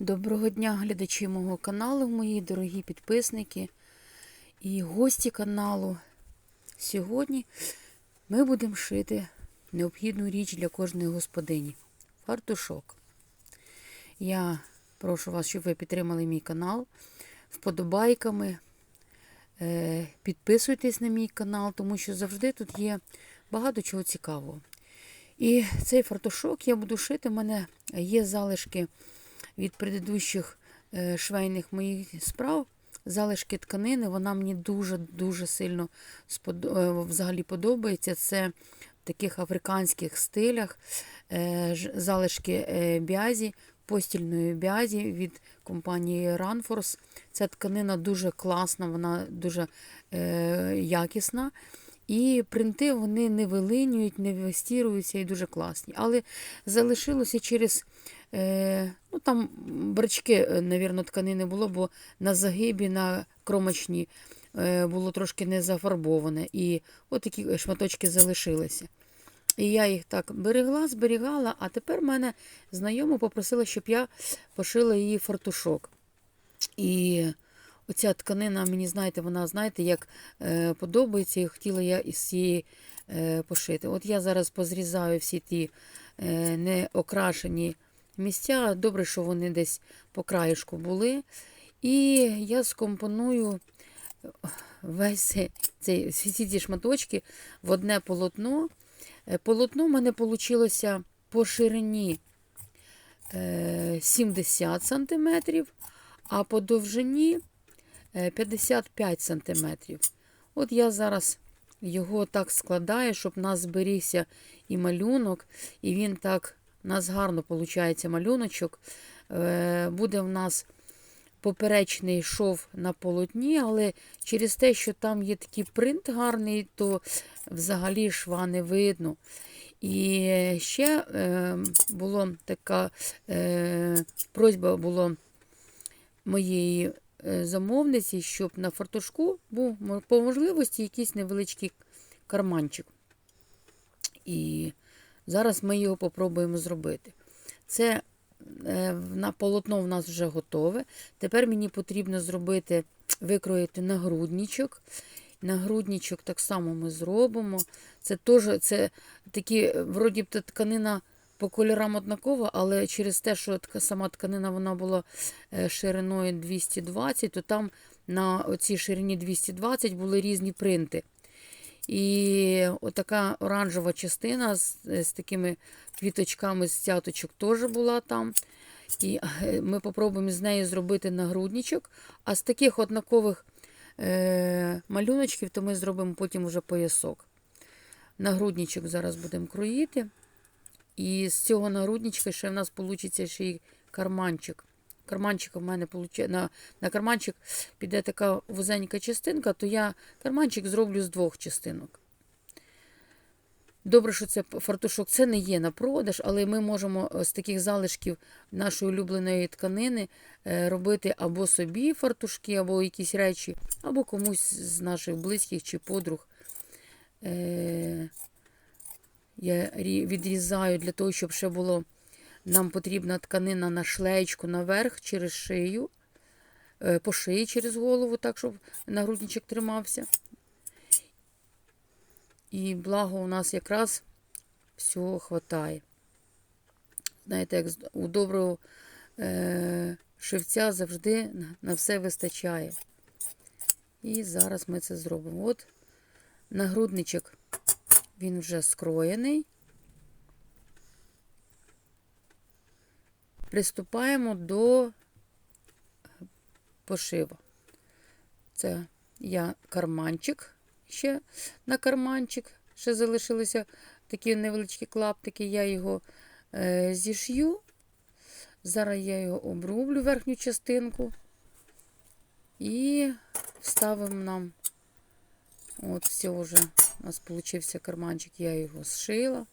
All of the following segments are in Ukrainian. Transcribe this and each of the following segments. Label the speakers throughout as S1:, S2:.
S1: Доброго дня, глядачі мого каналу, мої дорогі підписники і гості каналу. Сьогодні ми будемо шити необхідну річ для кожної господині фартушок. Я прошу вас, щоб ви підтримали мій канал вподобайками. Е, Підписуйтесь на мій канал, тому що завжди тут є багато чого цікавого. І цей фартушок я буду шити. У мене є залишки від предыдущих е, швейних моїх справ. Залишки тканини, вона мені дуже-дуже сильно е, взагалі подобається. Це в таких африканських стилях е, залишки бязі, постільної бязі від компанії Runforce. Ця тканина дуже класна, вона дуже якісна. І принти вони не вилинюють, не вистіруються і дуже класні. Але залишилося через. Е, ну Там брачки, е, навірно, тканини було, бо на загибі, на кромочні е, було трошки не зафарбоване. І от такі шматочки залишилися. І я їх так берегла, зберігала, а тепер мене знайома попросила, щоб я пошила її фартушок. І оця тканина, мені знаєте, вона, знаєте, як е, подобається, і хотіла я із цієї е, пошити. От я зараз позрізаю всі ті е, неокрашені місця. Добре, що вони десь по краєшку були. І я скомпоную весь цей- всі ці шматочки в одне полотно. Е, Полотно в мене вийшло по ширині е, 70 см, а по довжині е, 55 см. От я зараз його так складаю, щоб в нас зберігся і малюнок, і він так, у нас гарно виходить малюночок. Е, Буде в нас поперечний шов на полотні, але через те, що там є такий принт гарний, то взагалі шва не видно. І ще е, була така е, просьба була моєї е, замовниці, щоб на фартушку був по можливості якийсь невеличкий карманчик. І зараз ми його попробуємо зробити. Це е, на полотно в нас вже готове. Тепер мені потрібно зробити, викроїти нагрудничок. Нагрудничок так само ми зробимо. Це теж це такі, е, вроді б тканина по кольорам однакова, але через те, що сама тканина вона була е, шириною 220, то там на оцій ширині 220 були різні принти. І отака оранжева частина з, з такими квіточками з цяточок теж була там. І е, ми попробуємо з нею зробити нагрудничок. А з таких однакових е, малюночків, то ми зробимо потім вже поясок. Нагрудничок зараз будемо кроїти. І з цього нагрудничка ще в нас вийде ще й карманчик. Карманчик у мене получає, на, на карманчик піде така вузенька частинка, то я карманчик зроблю з двох частинок. Добре, що це фартушок. Це не є на продаж, але ми можемо з таких залишків нашої улюбленої тканини е, робити або собі фартушки, або якісь речі, або комусь з наших близьких чи подруг. Я відрізаю для того, щоб ще було. Нам потрібна тканина на шлеєчку наверх через шию, е, по шиї через голову, так, щоб нагрудничок тримався. І благо у нас якраз всього хватає. Знаєте, як у доброго е, шивця завжди на все вистачає. І зараз ми це зробимо. От нагрудничок, він вже скроєний. Приступаємо до пошиву. Це я карманчик ще на карманчик. Ще залишилися такі невеличкі клаптики, я його е, зішью. Зараз я його обрублю верхню частинку і вставимо нам. От, все вже у нас получився карманчик, я його зшила.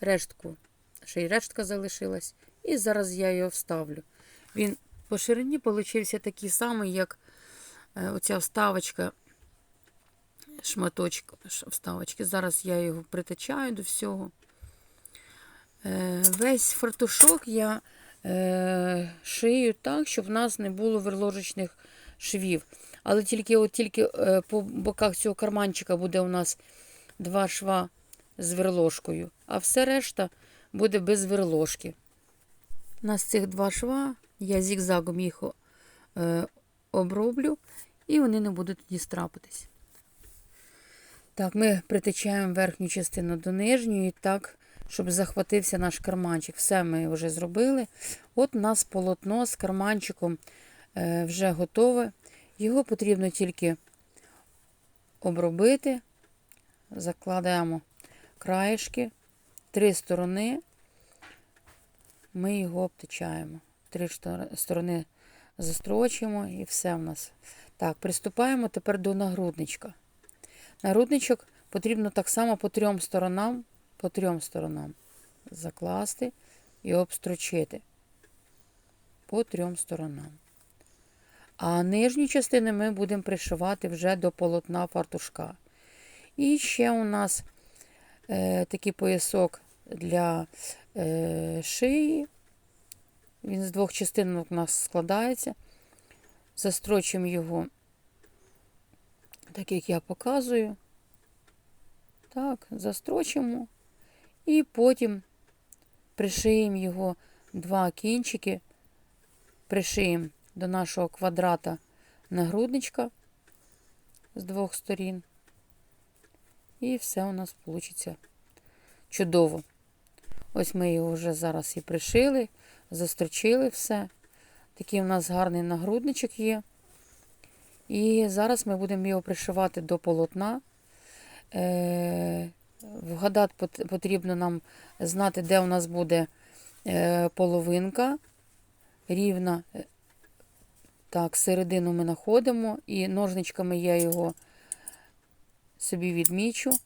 S1: Рештку, ще й рештка залишилась. І зараз я його вставлю. Він по ширині получився такий самий, як е, оця вставочка шматочок вставочки. Зараз я його притачаю до всього. Е, Весь фартушок я е, шию так, щоб в нас не було верложечних швів. Але тільки от тільки е, по боках цього карманчика буде у нас два шва з верложкою, а все решта буде без верложки. У нас цих два шва, я зігзагом їх е, оброблю, і вони не будуть тоді страпитись. Так, ми притичаємо верхню частину до нижньої, так, щоб захватився наш карманчик. Все ми вже зробили. От у нас полотно з карманчиком е, вже готове. Його потрібно тільки обробити. Закладаємо краєшки, три сторони. Ми його обтичаємо. Три сторони застрочимо і все в нас. Так, приступаємо тепер до нагрудничка. Нагрудничок потрібно так само по трьом сторонам, по трьом сторонам закласти і обстрочити. По трьом сторонам. А нижню частину ми будемо пришивати вже до полотна фартушка. І ще у нас е, такий поясок для е, шиї. Він з двох частинок у нас складається. Застрочимо його, так як я показую. Так, застрочимо. І потім пришиємо його два кінчики, пришиємо до нашого квадрата нагрудничка з двох сторін. І все у нас вийде чудово. Ось ми його вже зараз і пришили, застрочили все. Такий у нас гарний нагрудничок є. І зараз ми будемо його пришивати до полотна. Е, Вгадати потрібно нам знати, де у нас буде е, половинка рівна. Так, середину ми знаходимо, і ножничками я його собі відмічу.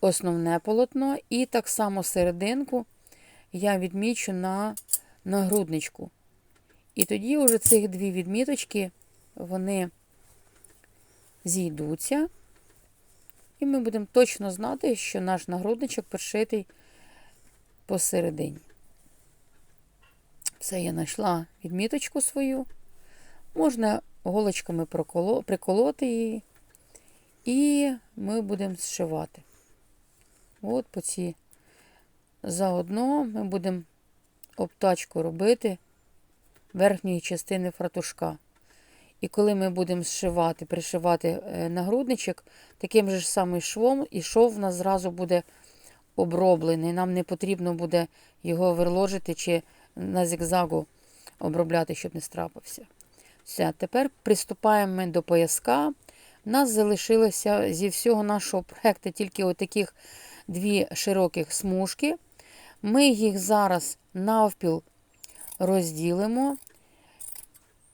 S1: Основне полотно, і так само серединку я відмічу на нагрудничку. І тоді вже цих дві відміточки, вони зійдуться. І ми будемо точно знати, що наш нагрудничок пришитий посередині. Все, я знайшла відміточку свою. Можна голочками приколоти її. І ми будемо зшивати. От по ці. Заодно ми будемо обтачку робити верхньої частини фратушка. І коли ми будемо зшивати, пришивати е, нагрудничок, таким же ж самим швом, і шов в нас зразу буде оброблений. Нам не потрібно буде його верложити чи на зігзагу обробляти, щоб не страпився. Все, тепер приступаємо ми до пояска. У нас залишилося зі всього нашого проєкту тільки отаких дві широких смужки. Ми їх зараз навпіл розділимо,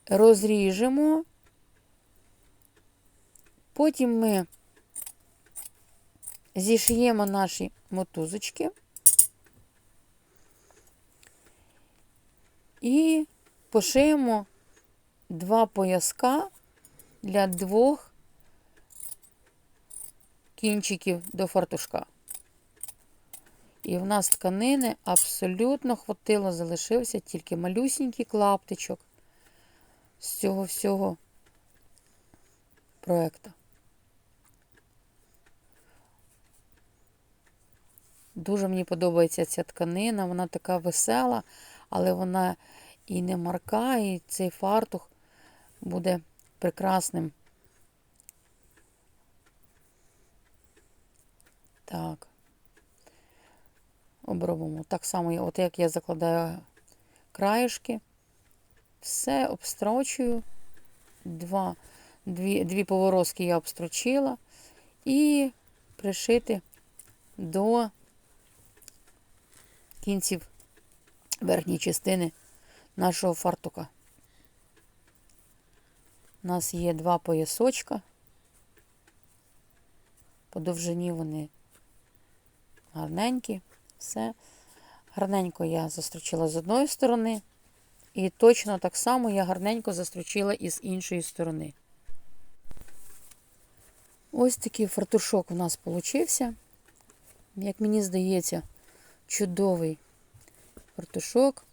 S1: розріжемо. Потім ми зішиємо наші мотузочки і пошиємо два пояска для двох кінчиків до фартушка. І в нас тканини абсолютно хватило, залишився тільки малюсінький клаптичок з цього всього проєкту. Дуже мені подобається ця тканина, вона така весела, але вона і не марка, і цей фартух буде прекрасним. Так. Обробимо. Так само, от як я закладаю краєшки, все обстрочую. Два, дві, дві поворозки я обстрочила і пришити до кінців верхньої частини нашого фартука. У нас є два поясочка. По довжині вони гарненькі. Все. Гарненько я застрочила з одної сторони. І точно так само я гарненько застрочила і з іншої сторони. Ось такий фартушок у нас получився. Як мені здається, чудовий фартушок.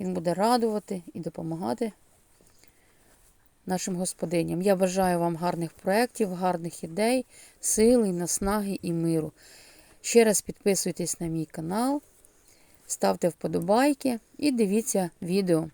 S1: Він буде радувати і допомагати нашим господиням. Я бажаю вам гарних проєктів, гарних ідей, сили, наснаги і миру. Ще раз підписуйтесь на мій канал, ставте вподобайки і дивіться відео.